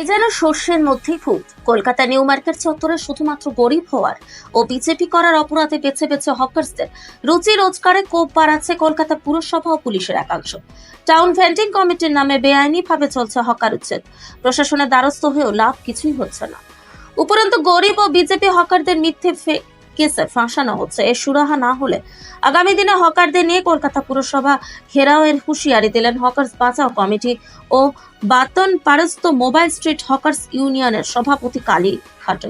এ যেন শস্যের মধ্যেই ফুট। কলকাতা নিউ মার্কেট চত্বরে শুধুমাত্র গরিব হওয়ার ও বিজেপি করার অপরাধে বেছে বেছে হকার্সদের রুচি রোজগারে কোপ বাড়াচ্ছে কলকাতা পুরসভা ও পুলিশের একাংশ। টাউন ভেন্ডিং কমিটির নামে বেআইনিভাবে চলছে হকার উচ্ছেদ। প্রশাসনের দ্বারস্থ হয়েও লাভ কিছুই হচ্ছে না। উপরন্তু গরিব ও বিজেপি হকারদের মিথ্যে কেসে ফাঁসানো হচ্ছে। এর সুরাহা না হলে আগামী দিনে হকারদের নিয়ে কলকাতা পুরসভা ঘেরাওয়ের হুঁশিয়ারি দিলেন হকার্স বাঁচাও কমিটি ও বাতন পারস্ত মোবাইল স্ট্রিট হকার্স ইউনিয়নের সভাপতি কালী খাটে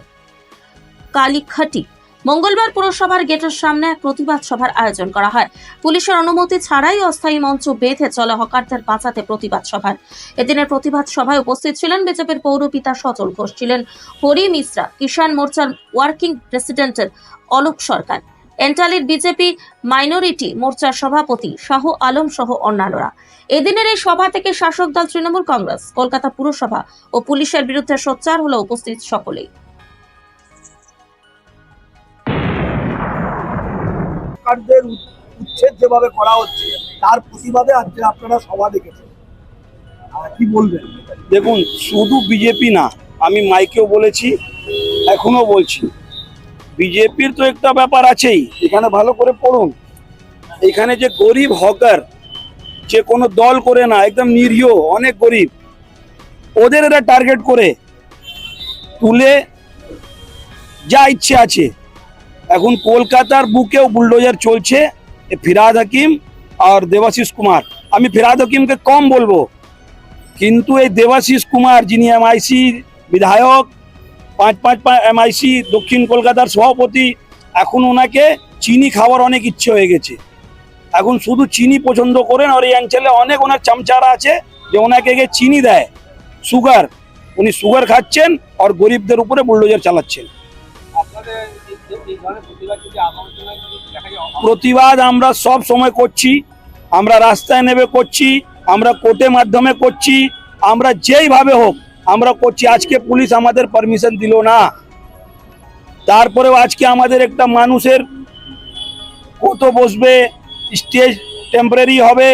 কালী খাটি মঙ্গলবার পুরসভার গেটের সামনে এক প্রতিবাদ সভার আয়োজন করা হয়। পুলিশের অনুমতি ছাড়াই অস্থায়ী মঞ্চ বেঁধে চলে হকারদের বাঁচাতে প্রতিবাদ সভার। এদিনের প্রতিবাদ সভায় উপস্থিত ছিলেন বিজেপির পৌরপিতা সচল ঘোষ, ছিলেন হরি মিশ্রা, কিষাণ মোর্চার ওয়ার্কিং প্রেসিডেন্টের অলোক সরকার, এন্টালির বিজেপি মাইনরিটি মোর্চার সভাপতি শাহ আলম সহ অন্যান্যরা। এদিনের এই সভা থেকে শাসক দল তৃণমূল কংগ্রেস, কলকাতা পুরসভা ও পুলিশের বিরুদ্ধে সোচ্চার হলো উপস্থিত সকলেই। সরকারদের উচ্ছেদ যেভাবে করা হচ্ছে, তার প্রতিবাদে আজকে আপনারা সভা আর কি বলবেন? দেখুন, শুধু বিজেপি না, আমি মাইকেও বলেছি এখনও বলছি। বিজেপির তো একটা ব্যাপার আছেই, এখানে ভালো করে পড়ুন। এখানে যে গরিব হকার, যে কোনো দল করে না, একদম নিরীহ, অনেক গরিব, ওদের এরা টার্গেট করে তুলে যা ইচ্ছে আছে এখন কলকাতার বুকেও বুলডোজার চলছে ফিরাদ হাকিম আর দেবাশিস কুমার। আমি ফিরাদ হাকিমকে কম বলব, কিন্তু এই দেবাশিস কুমার যিনি এমআইসি বিধায়ক, পাঁচ পাঁচ এমআইসি দক্ষিণ কলকাতার সভাপতি, এখন ওনাকে চিনি খাওয়ার অনেক ইচ্ছে হয়ে গেছে। এখন শুধু চিনি পছন্দ করেন আর এই অঞ্চলে অনেক ওনার চামচারা আছে যে ওনাকে গিয়ে চিনি দেয়। সুগার, উনি সুগার খাচ্ছেন আর গরিবদের উপরে বুলডোজার চালাচ্ছেন। প্রতিবাদ আমরা সব সময় করছি, আমরা রাস্তায় নেমে করছি, আমরা কোর্টের মাধ্যমে করছি, আমরা যেইভাবে হোক আমরা করছি, আজকে পুলিশ আমাদের পারমিশন দিল না। তারপরেও আজকে আমাদের একটা মানুষের কত বসবে, স্টেজ টেম্পোরারি হবে,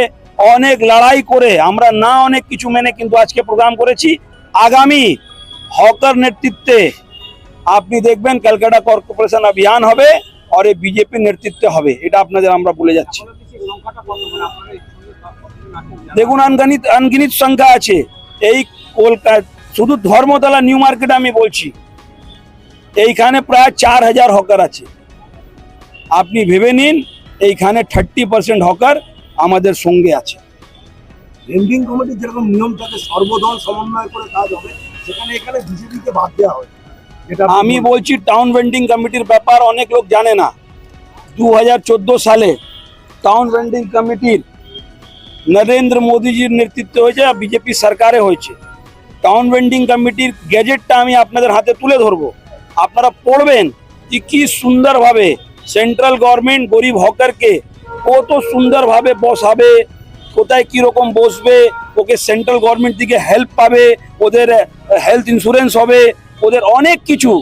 অনেক লড়াই করে, আমরা না অনেক কিছু মেনে কিন্তু আজকে প্রোগ্রাম করেছি। আগামী হকার নেতৃত্বে আপনি দেখবেন ক্যালকাটা কর্পোরেশন অভিযান হবে আর এই বিজেপির নেতৃত্বে হবে। এটা আপনাদের আমরা বলে যাচ্ছি। দেখুন আনগণিত আনগিনিত সংখ্যা আছে। এই কলকাতা শুধু ধর্মতলা, নিউ মার্কেট আমি বলছি। এইখানে প্রায় চার হাজার হকার আছে। আপনি ভেবে নিন, এইখানে থার্টি পার্সেন্ট হকার আমাদের সঙ্গে আছে। ভেন্ডিং কমিটির যেরকম নিয়ম থাকে সর্বদল সমন্বয় করে কাজ হবে, সেখানে এখানে বিজেপিকে বাদ দেওয়া হয় আমি বলছি টাউন ভেন্ডিং কমিটির ব্যাপার অনেক লোক জানে না। দু হাজার চোদ্দ সালে টাউন ভেন্ডিং কমিটির নরেন্দ্র মোদীজির নেতৃত্বে হয়েছে আর বিজেপি সরকারে হয়েছে। টাউন ভেন্ডিং কমিটির গ্যাজেটটা আমি আপনাদের হাতে তুলে ধরবো। আপনারা পড়বেন যে কি সুন্দরভাবে সেন্ট্রাল গভর্নমেন্ট গরিব হকারকে কত সুন্দরভাবে বসাবে কোথায় কীরকম বসবে ওকে সেন্ট্রাল গভর্নমেন্ট থেকে হেল্প পাবে ওদের হেলথ ইন্স্যুরেন্স হবে ওদের অনেক কিছু।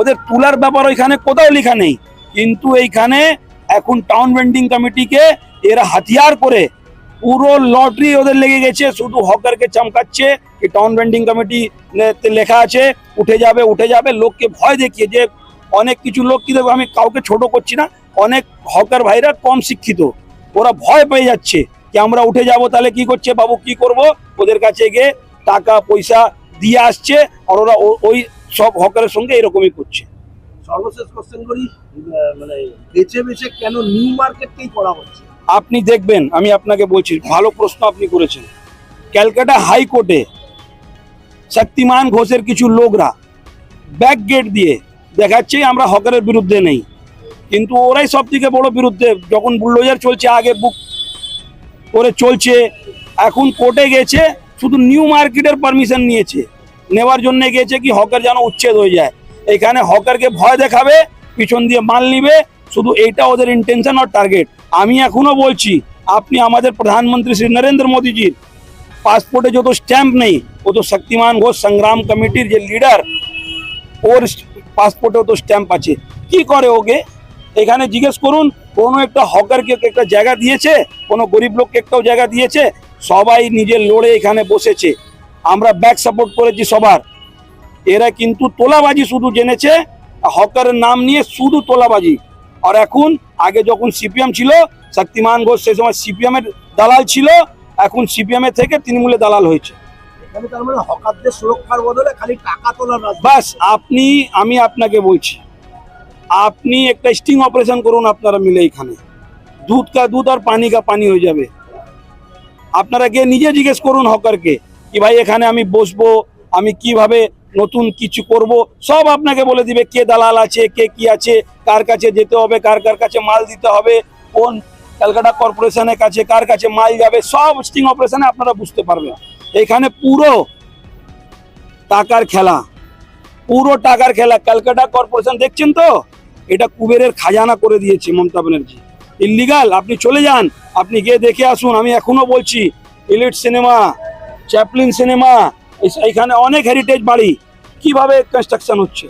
ওদের তুলার ব্যাপার ওইখানে কোথাও লেখা নেই। কিন্তু এইখানে এখন টাউন ভেন্ডিং কমিটিকে এরা হাতিয়ার করে। পুরো লটারি ওদের লেগে গেছে, শুধু হকারকে চমকাচ্ছে কি টাউন ভেন্ডিং কমিটি লেখা আছে, উঠে যাবে উঠে যাবে, লোককে ভয় দেখিয়ে যে অনেক কিছু লোক কি দেখো, আমি কাউকে ছোট করছি না, অনেক হকার ভাইরা কম শিক্ষিত। ওরা ভয় পেয়ে যাচ্ছে। কি আমরা উঠে যাব, তাহলে কি করছে বাবু, কি করব? ওদের কাছে গিয়ে টাকা, পয়সা দিয়ে আসছে আর ওরা ওই সব হকারের সঙ্গে এরকমই করছে। সর্বশেষ কোশ্চেন করি মানে বেছে বেছে কেন নিউ মার্কেটকেই করা হচ্ছে? আপনি দেখবেন আমি আপনাকে বলছি ভালো প্রশ্ন আপনি করেছেন। ক্যালকাটা হাইকোর্টে শক্তিমান ঘোষের কিছু লোকরা ব্যাক গেট দিয়ে দেখাচ্ছে আমরা হকারের বিরুদ্ধে নেই। কিন্তু ওরাই সব থেকে বড় বিরুদ্ধে যখন বুলডোজার চলছে আগে বুক করে চলছে এখন কোর্টে গেছে শুধু নিউ মার্কেটের পারমিশন নিয়েছে। নেওয়ার জন্য গেছে কি হকার যেন উচ্ছেদ হয়ে যায়। এখানে হকারকে ভয় দেখাবে, পিছন দিয়ে মাল নিবে, শুধু এইটা ওদের ইন্টেনশন আর টার্গেট আমি এখনও বলছি, আপনি আমাদের প্রধানমন্ত্রী শ্রী নরেন্দ্র মোদীজির পাসপোর্টে যত স্ট্যাম্প নেই ও তো শক্তিমান ঘোষ সংগ্রাম কমিটির যে লিডার ওর পাসপোর্টেও তো স্ট্যাম্প আছে। কি করে ওকে? এখানে জিজ্ঞেস করুন, কোনো একটা হকারকে একটা জায়গা দিয়েছে? কোনো গরিব লোককে একটাও জায়গা দিয়েছে? সবাই নিজের লড়ে এখানে বসেছে। আমরা ব্যাক সাপোর্ট করেছি সবার। এরা কিন্তু তোলাবাজি শুধু জেনেছে হকারের নাম নিয়ে শুধু তোলাবাজি। আর এখন আগে যখন সিপিএম ছিল শক্তিমান ঘোষ সেই সময় সিপিএম এর দালাল ছিল এখন সিপিএম এর থেকে তৃণমূলে দালাল হয়েছে। মানে হকারদের সুরক্ষার বদলে খালি টাকা তোলার রাজনীতি বাস আপনি আমি আপনাকে বলছি আপনি একটা স্টিং অপারেশন করুন আপনারা মিলে এখানে। দুধ কা দুধ আর পানি কা পানি হয়ে যাবে। আপনারা গিয়ে নিজে জিজ্ঞেস করুন হকারকে কি ভাই এখানে আমি বসবো, আমি কীভাবে নতুন কিছু করব, সব আপনাকে বলে দিবে কে দালাল আছে, কে কি আছে, কার কাছে যেতে হবে, কার কার কাছে মাল দিতে হবে, কোন ক্যালকাটা কর্পোরেশনের কাছে, কার কাছে মাল যাবে, সব স্টিং অপারেশনে আপনারা বুঝতে পারবেন। এখানে পুরো টাকার খেলা, পুরো টাকার খেলা। ক্যালকাটা কর্পোরেশন, দেখছেন তো? এটা কুবেরের খাজানা করে দিয়েছে মমতা ব্যানার্জি। ইলিগাল আপনি চলে যান, আপনি গিয়ে দেখে আসুন, আমি এখনও বলছি ইলিট সিনেমা চ্যাপলিন সিনেমা এখানে অনেক হেরিটেজ বাড়ি। কীভাবে কনস্ট্রাকশন হচ্ছে?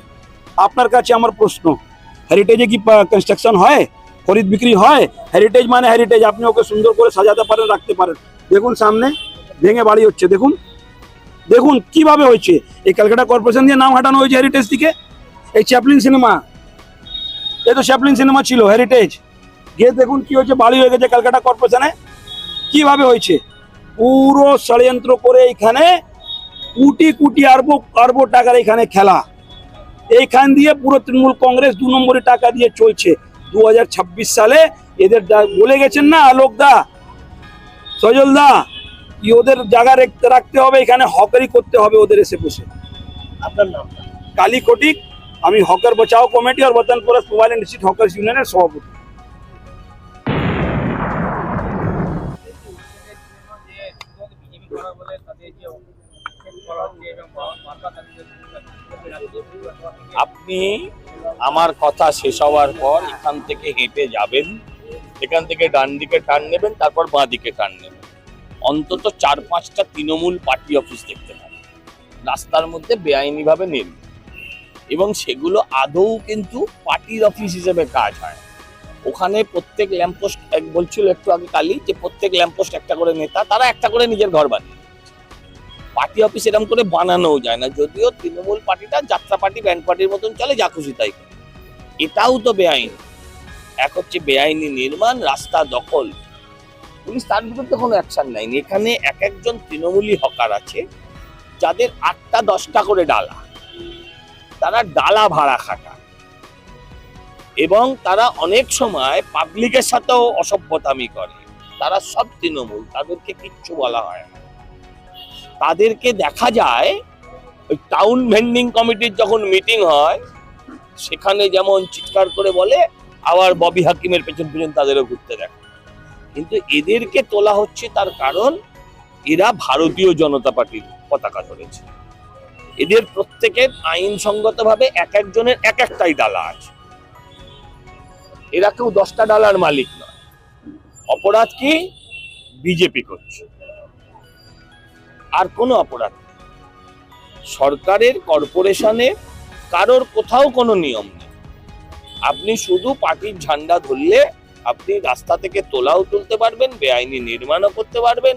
আপনার কাছে আমার প্রশ্ন হেরিটেজে কি কনস্ট্রাকশন হয়? খরিদ বিক্রি হয়? হেরিটেজ মানে হেরিটেজ আপনি ওকে সুন্দর করে সাজাতে পারেন, রাখতে পারেন। দেখুন সামনে, ভেঙে বাড়ি হচ্ছে, দেখুন। দেখুন কীভাবে হয়েছে। এই ক্যালকাটা কর্পোরেশন দিয়ে নাম হাঁটানো হয়েছে হেরিটেজ থেকে। এই চ্যাপলিন সিনেমা এই তো চ্যাপলিন সিনেমা ছিল হেরিটেজ গিয়ে দেখুন কি হয়েছে বাড়ি হয়ে গেছে ক্যালকাটা কর্পোরেশনে। কীভাবে হয়েছে? পুরো ষড়যন্ত্র করে এইখানে কোটি কোটি আরবো আরবো টাকার এখানে খেলা। এইখান দিয়ে পুরো তৃণমূল কংগ্রেস দু নম্বরে টাকা দিয়ে চলছে। দু হাজার ছাব্বিশ সালে এদের বলে গেছেন না আলোক দা সজল দা কি ওদের জায়গা রাখতে রাখতে হবে এখানে হকারি করতে হবে ওদের এসে বসে। আপনার নাম? কালী কোটিক আমি হকার বচাও কমিটি আর বর্তমানপুর মোবাইল ইন্ডাস্ট্রি হকার ইউনিয়নের সভাপতি। আপনি আমার কথা শেষ হওয়ার পর এখান থেকে হেঁটে যাবেন, এখান থেকে ডান দিকে টার্ন নেবেন, তারপর বাঁ দিকে টার্ন নেবেন। অন্তত চার পাঁচটা তৃণমূল পার্টি অফিস দেখতে পাবেন। রাস্তার মধ্যে বেআইনিভাবে নির্মিত এবং সেগুলো আদৌ কিন্তু পার্টির অফিস হিসেবে কাজ হয়। ওখানে প্রত্যেক ল্যাম্পপোস্ট এক বলছিল একটু আগে কালি যে প্রত্যেক ল্যাম্পপোস্ট একটা করে নেতা, তারা একটা করে নিজের ঘর বানিয়ে। পার্টি অফিস এরকম করে বানানোও যায় না। যদিও তৃণমূল পার্টিটা যাত্রা পার্টি ব্যান্ড পার্টির মতন চলে, যা খুশি তাই এটাও তো বেআইনি। এক হচ্ছে বেআইনি নির্মাণ, রাস্তা দখল। পুলিশ তার বিরুদ্ধে কোনো অ্যাকশন নেয়নি। এখানে এক একজন তৃণমূলী হকার আছে, যাদের আটটা, দশটা করে ডালা। তারা ডালা ভাড়া খাটা এবং তারা অনেক সময় পাবলিকের সাথেও অসভ্যতামি করে। তারা সব তৃণমূল, তাদেরকে কিচ্ছু বলা হয় না। তাদেরকে দেখা যায়, ওই টাউন ভেন্ডিং কমিটির যখন মিটিং হয়, সেখানে যেমন চিৎকার করে বলে, আবার ববি হাকিমের পেছন পেছন তাদেরও ঘুরতে দেখে। কিন্তু এদেরকে তোলা হচ্ছে তার কারণ, এরা ভারতীয় জনতা পার্টির পতাকা ধরেছে। এদের প্রত্যেকের আইনসঙ্গতভাবে এক একজনের এক একটাই ডালা আছে। এরা কেউ দশটা ডালার মালিক নয়। অপরাধ কি? বিজেপি করছে। আর কোনো অপরাধ। সরকারের কর্পোরেশনে কারোর কোথাও কোনো নিয়ম নেই। আপনি শুধু পার্টির ঝান্ডা ধরলে আপনি রাস্তা থেকে তোলাও তুলতে পারবেন, বেআইনি নির্মাণও করতে পারবেন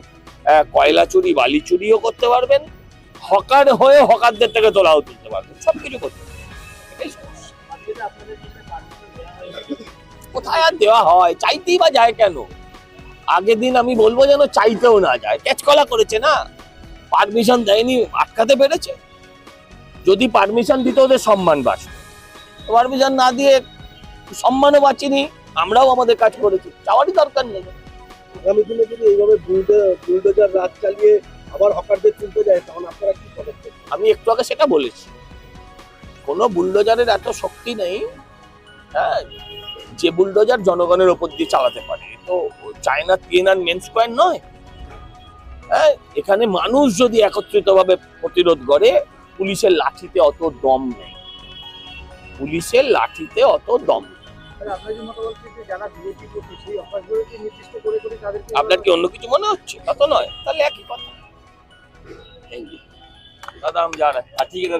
কয়লা চুরি, বালি চুরিও করতে পারবেন, হকার হয়ে হকারদের থেকে তোলাও তুলতে পারবেন, সবকিছু করতে পারবেন। এটাই সমস্যা। কোথায় আর দেওয়া হয়? চাইতেই বা যায় কেন? আগের দিন আমি বলব যেন চাইতেও না যায়। ক্যাচকলা করেছে না? পারমিশন দেয়নি আটকাতে পেরেছে? যদি পারমিশন দিত ওদের সম্মান বাঁচত। পারমিশন না দিয়ে সম্মানও বাঁচিনি আমরাও আমাদের কাজ করেছি যাওয়ারই দরকার নেই। আগামী দিনে যদি এইভাবে বুলডোজার রাজ চালিয়ে আবার হকারদের তুলতে যায় তখন আপনারা কি পদক্ষেপ আমি একটু আগে সেটা বলেছি। কোনো বুলডোজারের এত শক্তি নেই হ্যাঁ যে বুলডোজার জনগণের ওপর দিয়ে চালাতে পারে। তো চায়না তিয়েনার মেন স্কোয়ার নয়। হ্যাঁ এখানে মানুষ যদি একত্রিত ভাবে প্রতিরোধ করে পুলিশের লাঠিতে অত দম নেই। পুলিশের লাঠিতে অত দম আপনার কি অন্য কিছু মনে হচ্ছে? তা তো নয়। তাহলে একই কথা। দাদা আমি যা ঠিক আছে দাদা।